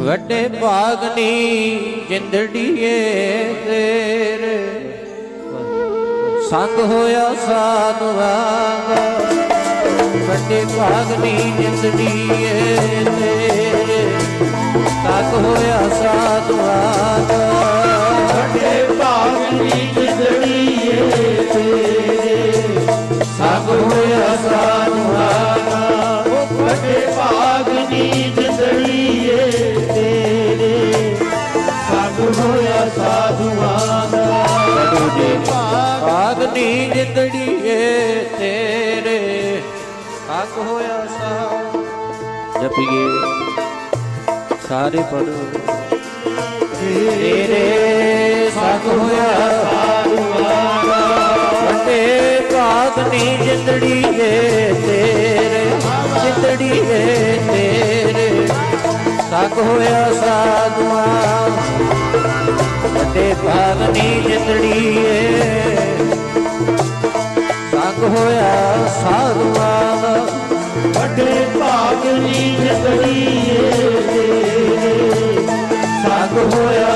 ਵੱਡੇ ਭਾਗਨੀ ਜਿੰਦੜੀਏ ਤੇਰੇ। ਸੰਗ ਹੋਇਆ ਸਾਧੂਆਂ ਦਾ ਵੱਡੇ ਭਾਗਨੀ ਜਿੰਦੜੀਏ ਤੇਰੇ। ਸੰਗ ਹੋਇਆ ਸਾਧੂਆਂ ਦਾ ਸਾਧੂਆਂ ਦਾ ਵੱਡੇ ਭਾਗ ਭਾਗਨੀ ਜਿੰਦੜੀਏ ਤੇਰੇ ਸੰਗ ਹੋਇਆ ਸਾ ਜਪੀਏ ਸਾਰੇ ਪੜੋ ਤੇਰੇ ਸੰਗ ਹੋਇਆ ਸਾਧੂਆਂ ਦਾ ਵੱਡੇ ਭਾਗਨੀ ਜਿੰਦੜੀਏ ਤੇਰੇ ਜਿੰਦੜੀਏ ਤੇਰੇ। ਸੰਗ ਹੋਇਆ ਸਾਧੂਆਂ ਵੱਡੇ ਭਾਗਨੀ ਸੰਗ ਹੋਇਆ ਸਾਧੂਆਂ ਵੱਡੇ ਭਾਗ ਦੀ ਜਿੰਦੜੀਏ ਤੇਰੇ ਹੋਇਆ